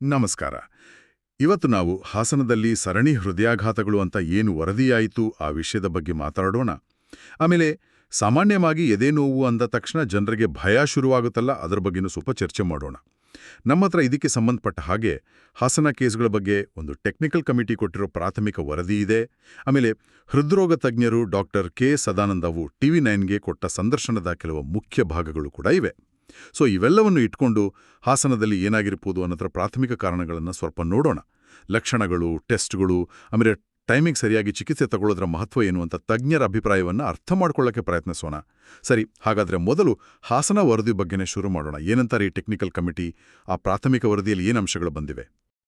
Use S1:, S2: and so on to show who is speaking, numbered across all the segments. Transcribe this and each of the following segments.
S1: ನಮಸ್ಕಾರ. ಇವತ್ತು ನಾವು ಹಾಸನದಲ್ಲಿ ಸರಣಿ ಹೃದಯಾಘಾತಗಳು ಅಂತ ಏನು ವರದಿಯಾಯಿತು ಆ ವಿಷಯದ ಬಗ್ಗೆ ಮಾತಾಡೋಣ. ಆಮೇಲೆ ಸಾಮಾನ್ಯವಾಗಿ ಎದೆ ನೋವು ಅಂದ ತಕ್ಷಣ ಜನರಿಗೆ ಭಯ ಶುರುವಾಗುತ್ತಲ್ಲ, ಅದರ ಬಗ್ಗೆನೂ ಸ್ವಲ್ಪ ಚರ್ಚೆ ಮಾಡೋಣ. ನಮ್ಮ ಹತ್ರ ಇದಕ್ಕೆ ಸಂಬಂಧಪಟ್ಟ ಹಾಗೆ ಹಾಸನ ಕೇಸ್ಗಳ ಬಗ್ಗೆ ಒಂದು ಟೆಕ್ನಿಕಲ್ ಕಮಿಟಿ ಕೊಟ್ಟಿರೋ ಪ್ರಾಥಮಿಕ ವರದಿ ಇದೆ. ಆಮೇಲೆ ಹೃದ್ರೋಗ ತಜ್ಞರು ಡಾಕ್ಟರ್ ಕೆ ಸದಾನಂದವು ಟಿವಿ ನೈನ್ಗೆ ಕೊಟ್ಟ ಸಂದರ್ಶನದ ಕೆಲವು ಮುಖ್ಯ ಭಾಗಗಳು ಕೂಡ ಇವೆ. ಸೊ ಇವೆಲ್ಲವನ್ನು ಇಟ್ಕೊಂಡು ಹಾಸನದಲ್ಲಿ ಏನಾಗಿರ್ಬೋದು ಅನ್ನೋದ್ರ ಪ್ರಾಥಮಿಕ ಕಾರಣಗಳನ್ನು ಸ್ವಲ್ಪ ನೋಡೋಣ. ಲಕ್ಷಣಗಳು ಟೆಸ್ಟ್ಗಳು ಆಮೇಲೆ ಟೈಮಿಂಗ್ ಸರಿಯಾಗಿ ಚಿಕಿತ್ಸೆ ತಗೊಳ್ಳೋದ್ರ ಮಹತ್ವ ಏನು ಅಂತ ತಜ್ಞರ ಅಭಿಪ್ರಾಯವನ್ನು ಅರ್ಥ ಮಾಡ್ಕೊಳ್ಳೋಕ್ಕೆ ಪ್ರಯತ್ನಿಸೋಣ. ಸರಿ ಹಾಗಾದ್ರೆ ಮೊದಲು ಹಾಸನ ವರದಿ ಬಗ್ಗೆನೇ ಶುರು ಮಾಡೋಣ. ಏನಂತಾರೆ ಈ ಟೆಕ್ನಿಕಲ್ ಕಮಿಟಿ ಆ ಪ್ರಾಥಮಿಕ ವರದಿಯಲ್ಲಿ ಏನು ಅಂಶಗಳು ಬಂದಿವೆ?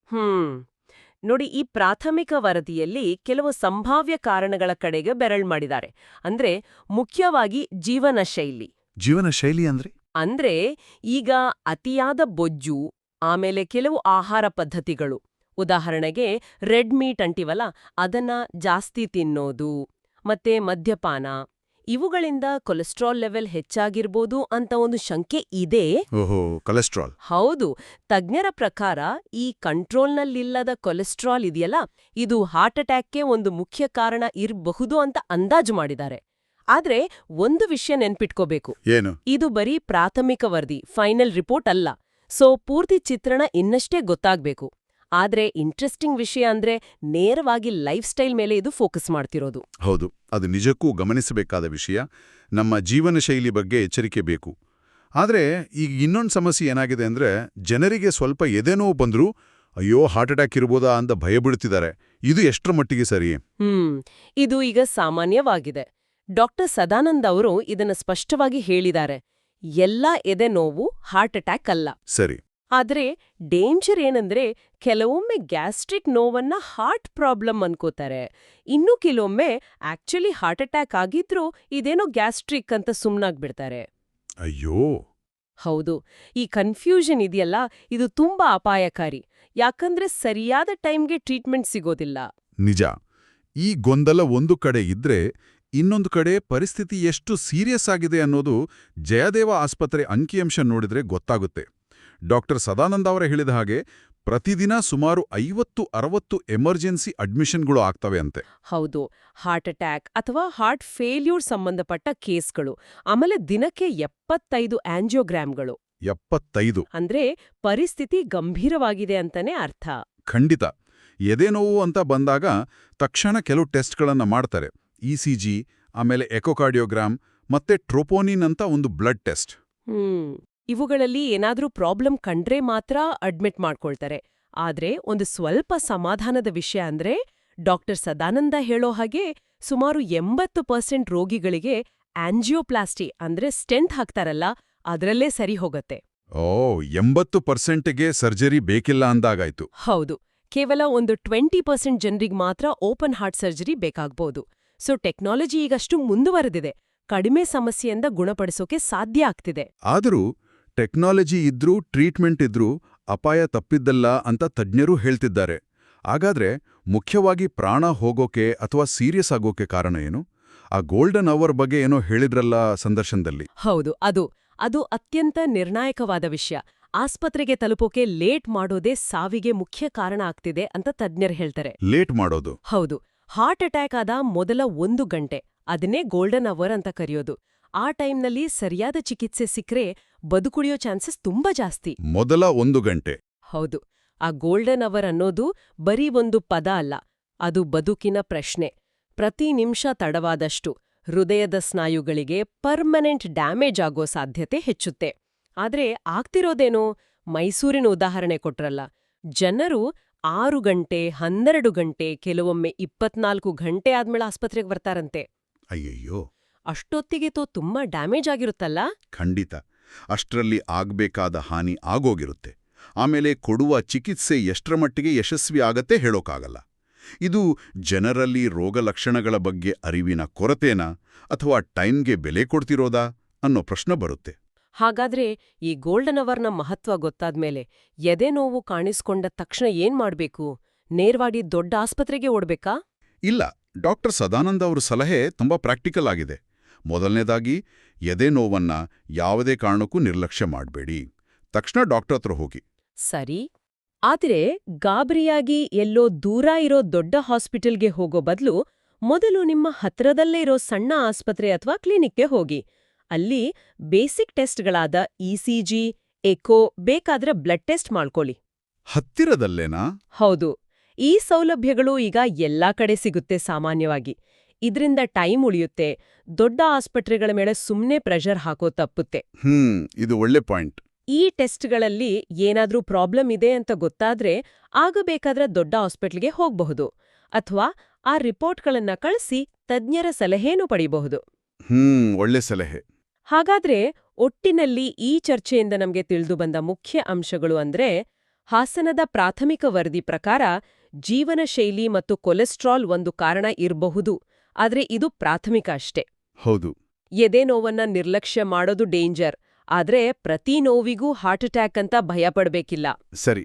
S2: ಹ್ಮ್. ನೋಡಿ ಈ ಪ್ರಾಥಮಿಕ ವರದಿಯಲ್ಲಿ ಕೆಲವು ಸಂಭಾವ್ಯ ಕಾರಣಗಳ ಕಡೆಗೆ ಬೆರಳು ಮಾಡಿದ್ದಾರೆ. ಅಂದ್ರೆ ಮುಖ್ಯವಾಗಿ ಜೀವನ ಶೈಲಿ
S1: ಜೀವನ ಶೈಲಿ ಅಂದ್ರೆ?
S2: ಅಂದ್ರೆ ಈಗ ಅತಿಯಾದ ಬೊಜ್ಜು ಆಮೇಲೆ ಕೆಲವು ಆಹಾರ ಪದ್ಧತಿಗಳು. ಉದಾಹರಣೆಗೆ ರೆಡ್ ಮೀಟ್ ಅಂಟಿವಲ್ಲ ಅದನ್ನ ಜಾಸ್ತಿ ತಿನ್ನೋದು ಮತ್ತೆ ಮದ್ಯಪಾನ ಇವುಗಳಿಂದ ಕೊಲೆಸ್ಟ್ರಾಲ್ ಲೆವೆಲ್ ಹೆಚ್ಚಾಗಿರ್ಬೋದು ಅಂತ ಒಂದು ಶಂಕೆ ಇದೆ.
S1: ಕೊಲೆಸ್ಟ್ರಾಲ್.
S2: ಹೌದು ತಜ್ಞರ ಪ್ರಕಾರ ಈ ಕಂಟ್ರೋಲ್ನಲ್ಲಿಲ್ಲದ ಕೊಲೆಸ್ಟ್ರಾಲ್ ಇದೆಯಲ್ಲ ಇದು ಹಾರ್ಟ್ ಅಟ್ಯಾಕ್ಗೆ ಒಂದು ಮುಖ್ಯ ಕಾರಣ ಇರಬಹುದು ಅಂತ ಅಂದಾಜು ಮಾಡಿದ್ದಾರೆ. ಆದ್ರೆ ಒಂದು ವಿಷಯ ನೆನ್ಪಿಟ್ಕೋಬೇಕು.
S1: ಏನು?
S2: ಇದು ಬರೀ ಪ್ರಾಥಮಿಕ ವರದಿ ಫೈನಲ್ ರಿಪೋರ್ಟ್ ಅಲ್ಲ. ಸೊ ಪೂರ್ತಿ ಚಿತ್ರಣ ಇನ್ನಷ್ಟೇ ಗೊತ್ತಾಗ್ಬೇಕು. ಆದ್ರೆ ಇಂಟ್ರೆಸ್ಟಿಂಗ್ ವಿಷಯ ಅಂದ್ರೆ ನೇರವಾಗಿ ಲೈಫ್ ಸ್ಟೈಲ್ ಮೇಲೆ ಇದು ಫೋಕಸ್ ಮಾಡ್ತಿರೋದು.
S1: ಹೌದು ಅದು ನಿಜಕ್ಕೂ ಗಮನಿಸಬೇಕಾದ ವಿಷಯ. ನಮ್ಮ ಜೀವನ ಶೈಲಿ ಬಗ್ಗೆ ಎಚ್ಚರಿಕೆ ಬೇಕು. ಆದರೆ ಈಗ ಇನ್ನೊಂದು ಸಮಸ್ಯೆ ಏನಾಗಿದೆ ಅಂದ್ರೆ ಜನರಿಗೆ ಸ್ವಲ್ಪ ಎದೆನೋವು ಬಂದ್ರೂ ಅಯ್ಯೋ ಹಾರ್ಟ್ ಅಟ್ಯಾಕ್ ಇರ್ಬೋದಾ ಅಂತ ಭಯ ಬಿಡ್ತಿದ್ದಾರೆ ಇದು ಎಷ್ಟರ ಮಟ್ಟಿಗೆ ಸರಿ?
S2: ಹ್ಮ್ ಇದು ಈಗ ಸಾಮಾನ್ಯವಾಗಿದೆ. ಡಾಕ್ಟರ್ ಸದಾನಂದ್ ಅವರು ಇದನ್ನು ಸ್ಪಷ್ಟವಾಗಿ ಹೇಳಿದ್ದಾರೆ. ಎಲ್ಲ ಎದೆ ನೋವು ಹಾರ್ಟ್ ಅಟ್ಯಾಕ್ ಅಲ್ಲ.
S1: ಸರಿ.
S2: ಆದರೆ ಡೇಂಜರ್ ಏನಂದ್ರೆ ಕೆಲವೊಮ್ಮೆ ಗ್ಯಾಸ್ಟ್ರಿಕ್ ನೋವನ್ನ ಹಾರ್ಟ್ ಪ್ರಾಬ್ಲಮ್ ಅನ್ಕೋತಾರೆ. ಇನ್ನು ಕೆಲವೊಮ್ಮೆ ಆಕ್ಚುಲಿ ಹಾರ್ಟ್ ಅಟ್ಯಾಕ್ ಆಗಿದ್ರೂ ಇದೇನೋ ಗ್ಯಾಸ್ಟ್ರಿಕ್ ಅಂತ ಸುಮ್ನಾಗ್ಬಿಡ್ತಾರೆ.
S1: ಅಯ್ಯೋ!
S2: ಹೌದು. ಈ ಕನ್ಫ್ಯೂಷನ್ ಇದೆಯಲ್ಲ ಇದು ತುಂಬಾ ಅಪಾಯಕಾರಿ. ಯಾಕಂದ್ರೆ ಸರಿಯಾದ ಟೈಮ್ಗೆ ಟ್ರೀಟ್ಮೆಂಟ್ ಸಿಗೋದಿಲ್ಲ.
S1: ನಿಜ. ಈ ಗೊಂದಲ ಒಂದು ಕಡೆ ಇದ್ರೆ ಇನ್ನೊಂದು ಕಡೆ ಪರಿಸ್ಥಿತಿ ಎಷ್ಟು ಸೀರಿಯಸ್ ಆಗಿದೆ ಅನ್ನೋದು ಜಯದೇವ ಆಸ್ಪತ್ರೆ ಅಂಕಿಅಂಶ ನೋಡಿದ್ರೆ ಗೊತ್ತಾಗುತ್ತೆ. ಡಾಕ್ಟರ್ ಸದಾನಂದ ಅವರ ಹೇಳಿದ ಹಾಗೆ ಪ್ರತಿದಿನ ಸುಮಾರು ಐವತ್ತು ಅರವತ್ತು ಎಮರ್ಜೆನ್ಸಿ ಅಡ್ಮಿಷನ್ಗಳು ಆಗ್ತವೆ ಅಂತೆ.
S2: ಹೌದು ಹಾರ್ಟ್ ಅಟ್ಯಾಕ್ ಅಥವಾ ಹಾರ್ಟ್ ಫೇಲ್ಯೂರ್ ಸಂಬಂಧಪಟ್ಟ ಕೇಸ್ಗಳು ಆಮೇಲೆ ದಿನಕ್ಕೆ ಎಪ್ಪತ್ತೈದು ಆಂಜಿಯೋಗ್ರಾಮ್ಗಳು.
S1: ಎಪ್ಪತ್ತೈದು.
S2: ಅಂದ್ರೆ ಪರಿಸ್ಥಿತಿ ಗಂಭೀರವಾಗಿದೆ ಅಂತಾನೆ ಅರ್ಥ.
S1: ಖಂಡಿತ. ಎದೆ ನೋವು ಅಂತ ಬಂದಾಗ ತಕ್ಷಣ ಕೆಲವು ಟೆಸ್ಟ್ಗಳನ್ನು ಮಾಡ್ತಾರೆ. ಇಸಿಜಿ ಆಮೇಲೆ ಎಕೋಕಾರ್ಡಿಯೋಗ್ರಾಮ್ ಮತ್ತೆ ಟ್ರೋಪೋನಿನ್ ಅಂತ ಒಂದು ಬ್ಲಡ್ ಟೆಸ್ಟ್.
S2: ಹ್ಮ್. ಇವುಗಳಲ್ಲಿ ಏನಾದರೂ ಪ್ರಾಬ್ಲಮ್ ಕಂಡ್ರೆ ಮಾತ್ರ ಅಡ್ಮಿಟ್ ಮಾಡ್ಕೊಳ್ತಾರೆ. ಆದ್ರೆ ಒಂದು ಸ್ವಲ್ಪ ಸಮಾಧಾನದ ವಿಷಯ ಅಂದ್ರೆ ಡಾಕ್ಟರ್ ಸದಾನಂದ ಹೇಳೋ ಹಾಗೆ ಸುಮಾರು ಎಂಬತ್ತು ಪರ್ಸೆಂಟ್ ರೋಗಿಗಳಿಗೆ ಆಂಜಿಯೋಪ್ಲಾಸ್ಟಿ ಅಂದ್ರೆ ಸ್ಟೆಂಟ್ ಹಾಕ್ತಾರಲ್ಲ ಅದರಲ್ಲೇ ಸರಿ ಹೋಗತ್ತೆ.
S1: ಓ ಎಂಬತ್ತು ಪರ್ಸೆಂಟ್ಗೆ ಸರ್ಜರಿ ಬೇಕಿಲ್ಲ ಅಂದಾಗಾಯ್ತು.
S2: ಹೌದು. ಕೇವಲ ಒಂದು ಟ್ವೆಂಟಿ ಪರ್ಸೆಂಟ್ ಜನರಿಗೆ ಮಾತ್ರ ಓಪನ್ ಹಾರ್ಟ್ ಸರ್ಜರಿ ಬೇಕಾಗ್ಬೋದು. ಸೊ ಟೆಕ್ನಾಲಜಿ ಈಗಷ್ಟು ಮುಂದುವರೆದಿದೆ. ಕಡಿಮೆ ಸಮಸ್ಯೆಯಿಂದ ಗುಣಪಡಿಸೋಕೆ ಸಾಧ್ಯ ಆಗ್ತಿದೆ.
S1: ಆದರೂ ಟೆಕ್ನಾಲಜಿ ಇದ್ರೂ ಟ್ರೀಟ್ಮೆಂಟ್ ಇದ್ರೂ ಅಪಾಯ ತಪ್ಪಿದ್ದಲ್ಲ ಅಂತ ತಜ್ಞರೂ ಹೇಳ್ತಿದ್ದಾರೆ. ಹಾಗಾದ್ರೆ ಮುಖ್ಯವಾಗಿ ಪ್ರಾಣ ಹೋಗೋಕೆ ಅಥವಾ ಸೀರಿಯಸ್ ಆಗೋಕೆ ಕಾರಣ ಏನು? ಆ ಗೋಲ್ಡನ್ ಅವರ್ ಬಗ್ಗೆ ಏನೋ ಹೇಳಿದ್ರಲ್ಲ ಸಂದರ್ಶನದಲ್ಲಿ.
S2: ಹೌದು ಅದು ಅದು ಅತ್ಯಂತ ನಿರ್ಣಾಯಕವಾದ ವಿಷಯ. ಆಸ್ಪತ್ರೆಗೆ ತಲುಪೋಕೆ ಲೇಟ್ ಮಾಡೋದೇ ಸಾವಿಗೆ ಮುಖ್ಯ ಕಾರಣ ಆಗ್ತಿದೆ ಅಂತ ತಜ್ಞರು ಹೇಳ್ತಾರೆ.
S1: ಲೇಟ್ ಮಾಡೋದು.
S2: ಹೌದು ಹಾರ್ಟ್ ಅಟ್ಯಾಕ್ ಆದ ಮೊದಲ ಒಂದು ಗಂಟೆ ಅದನ್ನೇ ಗೋಲ್ಡನ್ ಅವರ್ ಅಂತ ಕರೆಯೋದು. ಆ ಟೈಮ್ನಲ್ಲಿ ಸರಿಯಾದ ಚಿಕಿತ್ಸೆ ಸಿಕ್ಕರೆ ಬದುಕುಳಿಯೋ ಚಾನ್ಸಸ್ ತುಂಬಾ ಜಾಸ್ತಿ.
S1: ಮೊದಲ ಒಂದು ಗಂಟೆ.
S2: ಹೌದು ಆ ಗೋಲ್ಡನ್ ಅವರ್ ಅನ್ನೋದು ಬರೀ ಒಂದು ಪದ ಅಲ್ಲ ಅದು ಬದುಕಿನ ಪ್ರಶ್ನೆ. ಪ್ರತಿ ನಿಮಿಷ ತಡವಾದಷ್ಟು ಹೃದಯದ ಸ್ನಾಯುಗಳಿಗೆ ಪರ್ಮನೆಂಟ್ ಡ್ಯಾಮೇಜ್ ಆಗೋ ಸಾಧ್ಯತೆ ಹೆಚ್ಚುತ್ತೆ. ಆದ್ರೆ ಆಗ್ತಿರೋದೇನೋ? ಮೈಸೂರಿನ ಉದಾಹರಣೆ ಕೊಟ್ರಲ್ಲ. ಜನರು ಆರು ಗಂಟೆ ಹನ್ನೆರಡು ಗಂಟೆ ಕೆಲವೊಮ್ಮೆ ಇಪ್ಪತ್ನಾಲ್ಕು ಗಂಟೆ ಆದ್ಮೇಲೆ ಆಸ್ಪತ್ರೆಗೆ ಬರ್ತಾರಂತೆ.
S1: ಅಯ್ಯಯ್ಯೋ.
S2: ಅಷ್ಟೊತ್ತಿಗೆ ತೋ ತುಂಬಾ ಡ್ಯಾಮೇಜ್ ಆಗಿರುತ್ತಲ್ಲ?
S1: ಖಂಡಿತ. ಅಷ್ಟರಲ್ಲಿ ಆಗ್ಬೇಕಾದ ಹಾನಿ ಆಗೋಗಿರುತ್ತೆ. ಆಮೇಲೆ ಕೊಡುವ ಚಿಕಿತ್ಸೆ ಎಷ್ಟರ ಮಟ್ಟಿಗೆ ಯಶಸ್ವಿ ಆಗತ್ತೆ ಹೇಳೋಕ್ಕಾಗಲ್ಲ ಇದು ಜನರಲ್ಲಿ ರೋಗ ಲಕ್ಷಣಗಳ ಬಗ್ಗೆ ಅರಿವಿನ ಕೊರತೆನಾ ಅಥವಾ ಟೈಮ್ಗೆ ಬೆಲೆ ಕೊಡ್ತಿರೋದಾ ಅನ್ನೋ ಪ್ರಶ್ನೆ ಬರುತ್ತೆ.
S2: ಹಾಗಾದ್ರೆ ಈ ಗೋಲ್ಡನ್ ಅವರ್ನ ಮಹತ್ವ ಗೊತ್ತಾದ್ಮೇಲೆ ಎದೆ ನೋವು ಕಾಣಿಸ್ಕೊಂಡ ತಕ್ಷಣ ಏನ್ ಮಾಡ್ಬೇಕು? ನೇರ್ವಾಡಿ ದೊಡ್ಡ ಆಸ್ಪತ್ರೆಗೆ ಓಡ್ಬೇಕಾ?
S1: ಇಲ್ಲ ಡಾಕ್ಟರ್ ಸದಾನಂದ ಅವರ ಸಲಹೆ ತುಂಬಾ ಪ್ರಾಕ್ಟಿಕಲ್ ಆಗಿದೆ. ಮೊದಲನೇದಾಗಿ ಎದೆ ನೋವನ್ನ ಯಾವುದೇ ಕಾರಣಕ್ಕೂ ನಿರ್ಲಕ್ಷ್ಯ ಮಾಡಬೇಡಿ. ತಕ್ಷಣ ಡಾಕ್ಟರ್ ಹತ್ರ ಹೋಗಿ.
S2: ಸರಿ. ಆದ್ರೆ ಗಾಬರಿಯಾಗಿ ಎಲ್ಲೋ ದೂರ ಇರೋ ದೊಡ್ಡ ಹಾಸ್ಪಿಟಲ್ಗೆ ಹೋಗೋ ಬದಲು ಮೊದಲು ನಿಮ್ಮ ಹತ್ರದಲ್ಲೇ ಇರೋ ಸಣ್ಣ ಆಸ್ಪತ್ರೆ ಅಥವಾ ಕ್ಲಿನಿಕ್ಗೆ ಹೋಗಿ. ಅಲ್ಲಿ ಬೇಸಿಕ್ ಟೆಸ್ಟ್ಗಳಾದ ಇಸಿಜಿ ಎಕೋ ಬೇಕಾದ್ರೆ ಬ್ಲಡ್ ಟೆಸ್ಟ್ ಮಾಡ್ಕೊಳ್ಳಿ.
S1: ಹತ್ತಿರದಲ್ಲೇನಾ?
S2: ಹೌದು. ಈ ಸೌಲಭ್ಯಗಳು ಈಗ ಎಲ್ಲಾ ಕಡೆ ಸಿಗುತ್ತೆ ಸಾಮಾನ್ಯವಾಗಿ. ಇದ್ರಿಂದ ಟೈಮ್ ಉಳಿಯುತ್ತೆ. ದೊಡ್ಡ ಆಸ್ಪತ್ರೆಗಳ ಮೇಲೆ ಸುಮ್ನೆ ಪ್ರೆಷರ್ ಹಾಕೋ ತಪ್ಪುತ್ತೆ.
S1: ಹ್ಮ್ ಇದು ಒಳ್ಳೆ ಪಾಯಿಂಟ್.
S2: ಈ ಟೆಸ್ಟ್ಗಳಲ್ಲಿ ಏನಾದ್ರೂ ಪ್ರಾಬ್ಲಮ್ ಇದೆ ಅಂತ ಗೊತ್ತಾದ್ರೆ ಆಗಬೇಕಾದ್ರೆ ದೊಡ್ಡ ಹಾಸ್ಪಿಟ್ಲ್ಗೆ ಹೋಗಬಹುದು. ಅಥವಾ ಆ ರಿಪೋರ್ಟ್ಗಳನ್ನ ಕಳಿಸಿ ತಜ್ಞರ ಸಲಹೆನೂ ಪಡೆಯಬಹುದು
S1: ಹ್ಮ್ ಒಳ್ಳೆ ಸಲಹೆ.
S2: ಹಾಗಾದ್ರೆ ಒಟ್ಟಿನಲ್ಲಿ ಈ ಚರ್ಚೆಯಿಂದ ನಮಗೆ ತಿಳಿದು ಬಂದ ಮುಖ್ಯ ಅಂಶಗಳು ಅಂದ್ರೆ ಹಾಸನದ ಪ್ರಾಥಮಿಕ ವರದಿ ಪ್ರಕಾರ ಜೀವನ ಶೈಲಿ ಮತ್ತು ಕೊಲೆಸ್ಟ್ರಾಲ್ ಒಂದು ಕಾರಣ ಇರಬಹುದು ಆದ್ರೆ ಇದು ಪ್ರಾಥಮಿಕ ಅಷ್ಟೇ.
S1: ಹೌದು.
S2: ಎದೆ ನೋವನ್ನ ನಿರ್ಲಕ್ಷ್ಯ ಮಾಡೋದು ಡೇಂಜರ್ ಆದ್ರೆ ಪ್ರತಿ ನೋವಿಗೂ ಹಾರ್ಟ್ ಅಟ್ಯಾಕ್ ಅಂತ ಭಯಪಡ್ಬೇಕಿಲ್ಲ
S1: ಸರಿ.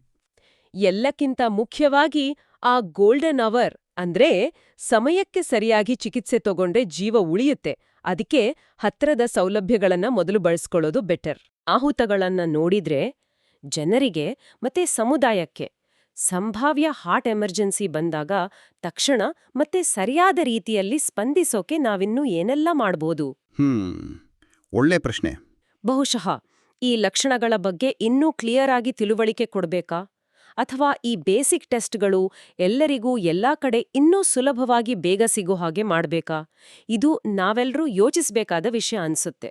S2: ಎಲ್ಲಕ್ಕಿಂತ ಮುಖ್ಯವಾಗಿ ಆ ಗೋಲ್ಡನ್ ಅವರ್ ಅಂದ್ರೆ ಸಮಯಕ್ಕೆ ಸರಿಯಾಗಿ ಚಿಕಿತ್ಸೆ ತಗೊಂಡ್ರೆ ಜೀವ ಉಳಿಯುತ್ತೆ ಅದಕ್ಕೆ ಹತ್ತಿರದ ಸೌಲಭ್ಯಗಳನ್ನ ಮೊದಲು ಬಳಸ್ಕೊಳ್ಳೋದು ಬೆಟರ್ ಆಹುತಗಳನ್ನ ನೋಡಿದ್ರೆ ಜನರಿಗೆ ಮತ್ತೆ ಸಮುದಾಯಕ್ಕೆ ಸಂಭಾವ್ಯ ಹಾರ್ಟ್ ಎಮರ್ಜೆನ್ಸಿ ಬಂದಾಗ ತಕ್ಷಣ ಮತ್ತೆ ಸರಿಯಾದ ರೀತಿಯಲ್ಲಿ ಸ್ಪಂದಿಸೋಕೆ ನಾವಿನ್ನೂ ಏನೆಲ್ಲ ಮಾಡ್ಬೋದು?
S3: ಒಳ್ಳೆ ಪ್ರಶ್ನೆ.
S2: ಬಹುಶಃ ಈ ಲಕ್ಷಣಗಳ ಬಗ್ಗೆ ಇನ್ನೂ ಕ್ಲಿಯರ್ ಆಗಿ ತಿಳುವಳಿಕೆ ಕೊಡ್ಬೇಕಾ? ಅಥವಾ ಈ ಬೇಸಿಕ್ ಟೆಸ್ಟ್ಗಳು ಎಲ್ಲರಿಗೂ ಎಲ್ಲಾ ಕಡೆ ಇನ್ನೂ ಸುಲಭವಾಗಿ ಬೇಗ ಸಿಗೋ ಹಾಗೆ ಮಾಡಬೇಕಾ? ಇದು ನಾವೆಲ್ಲರೂ ಯೋಚಿಸಬೇಕಾದ ವಿಷಯ ಅನ್ಸುತ್ತೆ.